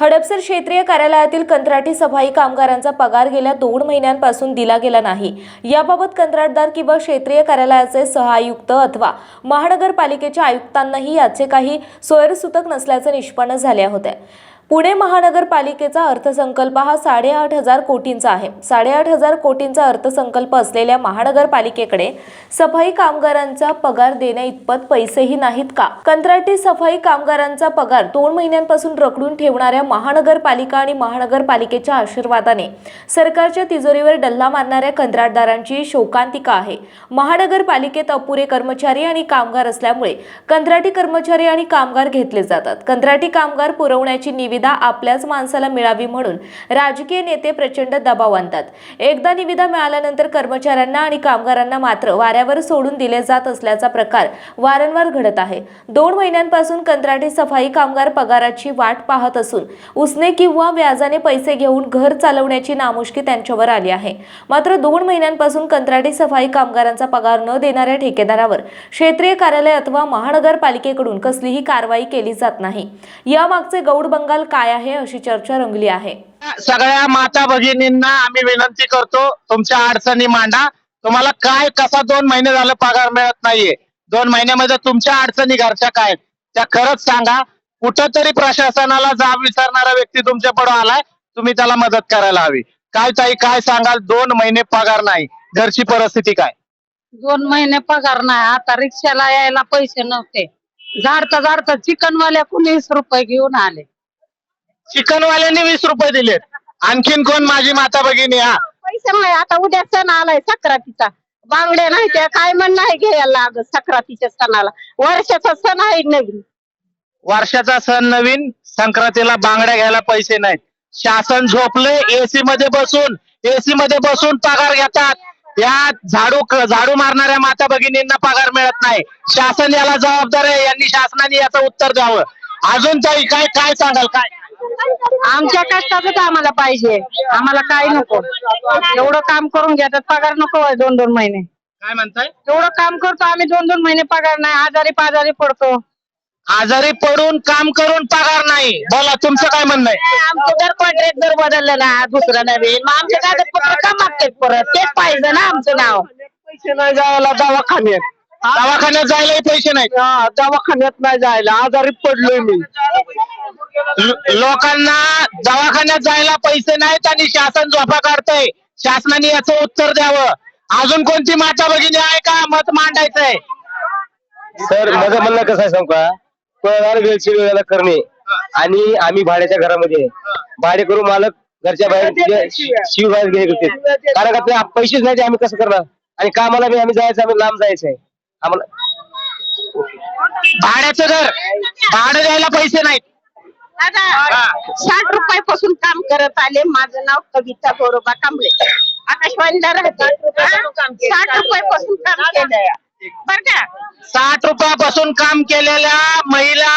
हडपसर क्षेत्रीय कार्यालयातील कंत्राटी सफाई कामगारांचा पगार गेल्या दोन महिन्यांपासून दिला गेला नाही. याबाबत कंत्राटदार किंवा क्षेत्रीय कार्यालयाचे सहआयुक्त अथवा महानगरपालिकेच्या आयुक्तांनाही याचे काही सोयरसूतक नसल्याचे निष्पन्न झाले होते. पुणे महानगरपालिकेचा अर्थसंकल्प हा साडेआठ हजार कोटींचा आहे. साडेआठ हजार कोटींचा अर्थसंकल्प असलेल्या महानगरपालिकेकडे सफाई कामगारांचा पगार देण्या इतपत पैसेही नाहीत का? कंत्राटी सफाई कामगारांचा पगार दोन महिन्यांपासून रखडून ठेवणाऱ्या महानगरपालिका आणि महानगरपालिकेच्या आशीर्वादाने सरकारच्या तिजोरीवर डल्ला मारणाऱ्या कंत्राटदारांची शोकांतिका आहे. महानगरपालिकेत अपुरे कर्मचारी आणि कामगार असल्यामुळे कंत्राटी कर्मचारी आणि कामगार घेतले जातात. कंत्राटी कामगार पुरवण्याची निविदा आपल्याच माणसाला मिळावी म्हणून राजकीय नेते प्रचंड दबाव आणतात. एकदा निविदा मिळाल्यानंतर कर्मचाऱ्यांना आणि कामगारांना मात्र वाऱ्यावर सोडून दिले जात असल्याचा प्रकार वारंवार घडत आहे. दोन महिन्यांपासून कंत्राटी सफाई कामगार पगाराची वाट पाहत असून उसने किंवा व्याजाने पैसे घेऊन घर चालवण्याची नामुष्की त्यांच्यावर आली आहे. मात्र दोन महिन्यांपासून कंत्राटी सफाई कामगारांचा पगार न देणाऱ्या ठेकेदारावर क्षेत्रीय कार्यालय अथवा महानगरपालिकेकडून कसलीही कारवाई केली जात नाही. यामागचे गौड बंगाल काय आहे अशी चर्चा रंगली आहे. सगळ्या माता भगिनींना आम्ही विनंती करतो तुमच्या अडचणी मांडा. तुम्हाला काय कसा दोन महिने झालं पगार मिळत नाहीये. दोन महिन्यामध्ये तुमच्या अडचणी घरच्या काय? त्या खरंच सांगा. कुठंतरी प्रशासनाला जाब विचारणारा व्यक्ती तुमच्यापुढे आलाय तुम्ही त्याला मदत करायला हवी. काय ताई काय सांगाल? दोन महिने पगार नाही. घरची परिस्थिती काय? दोन महिने पगार नाही. आता रिक्षाला यायला पैसे नव्हते. झाडता झाडता चिकनवाल्या कुणी वीस रुपये घेऊन आले. चिकनवाल्यांनी वीस रुपये दिलेत. आणखीन कोण माझी माता भगिनी? हा. पैसे नाही आता उद्या सण आलाय सक्रातीचा. बांगड्या नाही त्या काय म्हण नाही घ्यायला लागत सक्रातीच्या सणाला. वर्षाचा सण आहे नवीन. वर्षाचा सण नवीन संक्रांतीला बांगड्या घ्यायला पैसे नाहीत. शासन झोपले एसी मध्ये बसून एसी मध्ये बसून पगार घेतात. या झाडू झाडू मारणाऱ्या माता भगिनींना पगार मिळत नाही. शासन याला जबाबदार आहे यांनी शासनाने याचं उत्तर द्यावं. अजून ताई काय काय सांगाल काय? आमच्या कष्टाचं आम्हाला पाहिजे. आम्हाला काय नको. एवढं काम करून घेतात पगार नको होय दोन दोन महिने. काय म्हणताय? एवढं काम करतो आम्ही दोन दोन महिने पगार नाही. आजारी पाजारी पडतो. आजारी पडून काम करून पगार नाही. बोला तुमचं काय म्हणणं आहे? आमचं जर कॉन्ट्रॅक्ट जर बदललं ना दुसरं नवीन मग आमचे कागदपत्र का मागतात परत? तेच पाहिजे ना आमचं नाव. पैसे नाही जायला दवाखान्यात. दवाखान्यात जायलाही पैसे नाहीत. दवाखान्यात नाही जायला. आजारी पडलोय मी. लोकांना दवाखान्यात जायला पैसे नाहीत आणि शासन झोपा काढतंय. शासनाने याचं उत्तर द्यावं. अजून कोणती माता भगिनी आहे का? मत मांडायचंय. सर माझं म्हणणं कसं आहे सांगू का? पगार वेळची वेळेला करणे. आणि आम्ही भाड्याच्या घरामध्ये आहे. भाडे करू मालक घरच्या बाहेर शिव बाहेर गेले करते कारण का ते पैसेच नाही ते आम्ही कसं करणार? आणि कामाला बी आम्ही जायचं आम्ही लांब जायचं आहे. आम्हाला भाड्याचं घर. भाडं द्यायला पैसे नाहीत. आता साठ रुपयापासून काम करत आले. माझं नाव कविता गोरोबा कांबळे. आकाशवाणीला राहते? साठ रुपयापासून काम केलंय. बर का? साठ रुपयापासून काम केलेल्या महिला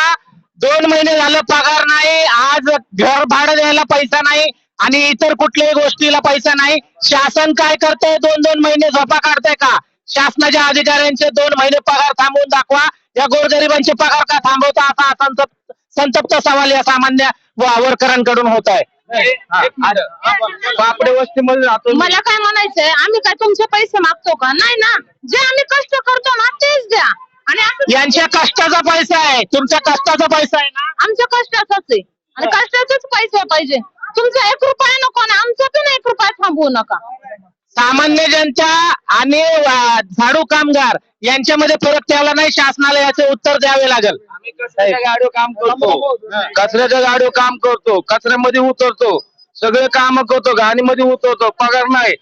दोन महिने झालं पगार नाही. आज घर भाडं द्यायला पैसा नाही आणि इतर कुठल्याही गोष्टीला पैसा नाही. शासन काय करतंय? दोन दोन महिने झोपा काढतंय का? शासनाच्या अधिकाऱ्यांचे दोन महिने पगार थांबवून दाखवा. या गोरगरिबांचे पगार का थांबवता? असा असंतप्त संतप्त सवाल या सामान्य व- वर्करांकडून होत आहे. पापडे वस्तीमध्ये राहतो. मला काय म्हणायचंय आम्ही काय तुमचे पैसे मागतो का? नाही ना. जे आम्ही कष्ट करतो ना तेच द्या. आणि असं यांच्या कष्टाचा पैसा आहे. तुमच्या कष्टाचा पैसा आहे ना? आमच्या कष्टाचाच आहे. आणि कष्टाचेच पैसे पाहिजे. तुमचा एक रुपया नको ना आमचा पण एक रुपया थांबवू नका. सामान्य जनता आणि झाडू कामगार यांच्यामध्ये फरक ठेवला नाही शासनाला याचे उत्तर द्यावे लागेल. गाडीवर काम करतो. कचऱ्याच्या गाडीवर काम करतो. कचऱ्यामध्ये उतरतो. सगळे काम करतो. घाणीमध्ये उतरतो. पगार नाही.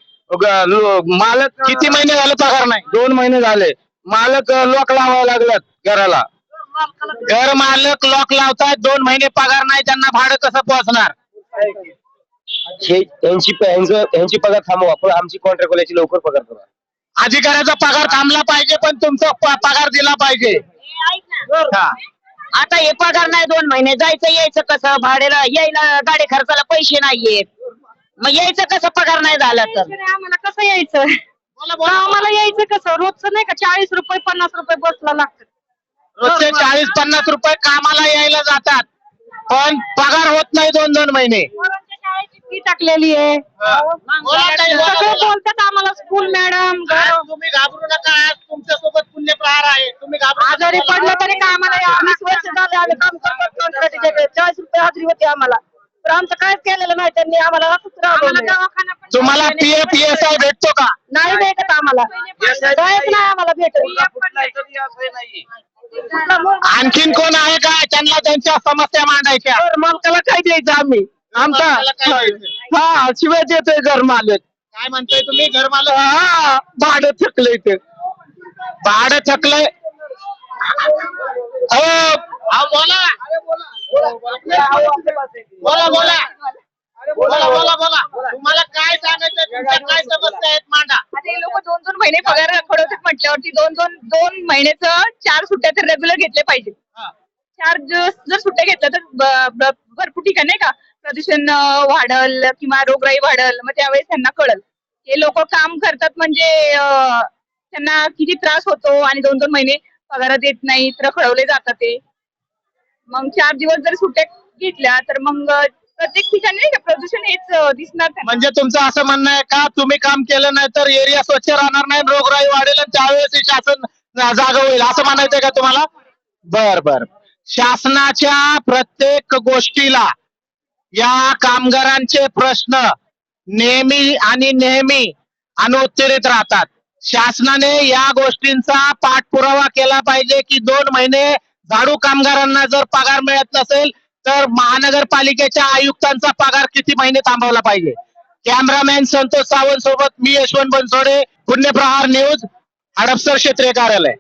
मालक किती महिने झाले पगार नाही? दोन महिने झाले. मालक लॉक लावायला लागल्यात घराला. घर मालक लॉक लावतायत. दोन महिने पगार नाही. त्यांना भाडं कसं पोहोचणार? हे यांची यांचं- पगार थांबवा. पण आमची कॉन्ट्रॅक्ट लवकर पगार करा. अधिकाऱ्याचा पगार थांबला पाहिजे पण तुमचा प- पगार दिला पाहिजे. हा. आता हे पगार नाही दोन महिने जायचं यायचं कसं? भाड्याला यायला गाडी खर्चाला पैसे नाहीयेत. मग यायचं कसं? पगार नाही झाला तर. आम्हाला कसं यायचं? आम्हाला यायचं कसं? रोजचं नाही का? चाळीस रुपये पन्नास रुपये बसला लागतं. रोजचे चाळीस पन्नास रुपये कामाला यायला जातात. पण पगार होत नाही दोन दोन महिने फी टाकलेली आहे. बोला ताई, बोला, सगळे बोला. बोलतात आम्हाला स्कूल मॅडम आज तुम्ही घाबरू नका आज तुमच्यासोबत पुण्य प्रहार आहे. तुम्ही घाबरू नका. आजारी पडलं तरी का आम्हाला वीस वर्ष झाले आम्ही काम कंत्राटीच्याकडे चाळीस रुपये हजरी होती आम्हाला. तर आमचं काहीच केलेलं नाही त्यांनी आम्हाला असंच राबवलंय. तुम्हाला पीएफ पीएसआय भेटतो का? नाही भेटत आम्हाला. काहीच नाही आम्हाला भेटत. आणखीन कोण आहे का? त्यांना त्यांच्या समस्या मांडायच्या. मालकाला काय द्यायचं आम्ही? द्यायचं? हा शिवाय देतोय घर मालक. काय म्हणताय तुम्ही? घरमालक हा भाडं थकलंय ते. भाडं थकलंय. अहो अहो, बोला. बोला बोला. बोला बोला बोला. तुम्हाला काय सांगायचं तुमच्या काय समस्या आहेत मांडा? आता हे लोक दोन दोन महिने पगार खडवतात म्हटल्यावरती दोन दोन दोन महिन्याचं चार सुट्ट्या तर रेग्युलर घेतल्या पाहिजे हा. चार दिवस जर सुट्ट्या घेतल्या तर ब- ब- भरपूर ठिकाणी नाही का? प्रदूषण वाढल किंवा रोगराई वाढल मग त्यावेळेस त्यांना कळल. हे लोक काम करतात म्हणजे त्यांना किती त्रास होतो आणि दोन दोन महिने पगार देत नाही तर खळवले जातात ते. मग चार दिवस जर सुट्ट्या घेतल्या तर मग प्रत्येक ठिकाणी नाही का प्रदूषण हेच दिसणार म्हणजे तुमचं असं म्हणणं आहे का तुम्ही काम केलं नाही तर एरिया स्वच्छ राहणार नाही रोगराई वाढेल त्यावेळेस हे शासन जागा होईल असं म्हणायचंय का तुम्हाला? बर बर. शासनाच्या प्रत्येक गोष्टीला या कामगारांचे प्रश्न नेहमी आणि नेहमी अनुत्तरित राहतात. शासनाने या गोष्टींचा पाठपुरावा केला पाहिजे की दोन महिने झाडू कामगारांना जर पगार मिळत नसेल तर महानगरपालिकेच्या आयुक्तांचा पगार किती महिने थांबवला पाहिजे? कॅमेरामॅन संतोष सावंत सोबत मी यशवंत बनसोडे पुण्यप्रहार न्यूज हडपसर क्षेत्रीय कार्यालय.